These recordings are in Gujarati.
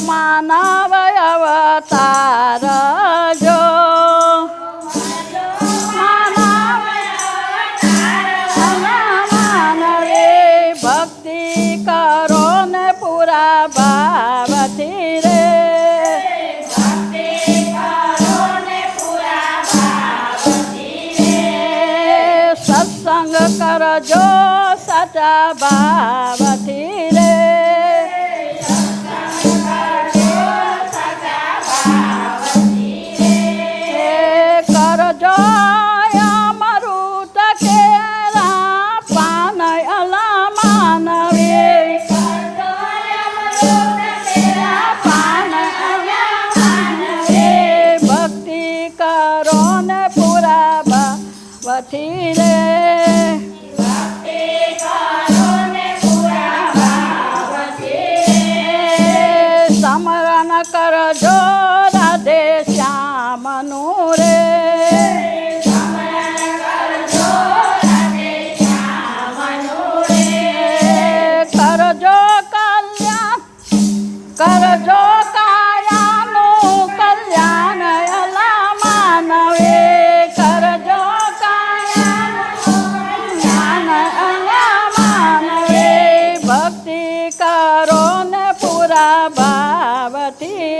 માનવ અવતાર જો ભક્તિ કરો ને પૂરા ભાવથી રે. સત્સંગ કરજો સચા ભાવથી. সাথী রে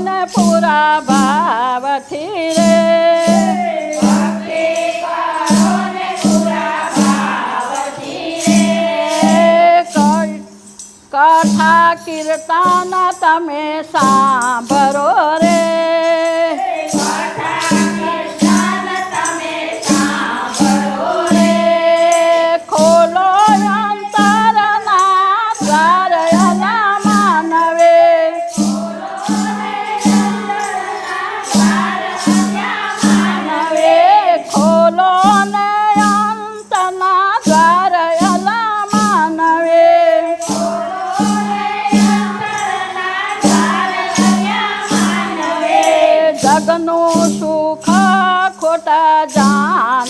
મને પૂરા ભાવથી રે. કથા કીર્તન તમે સાંભળો રે. જગનો સુખ ખોટા જાન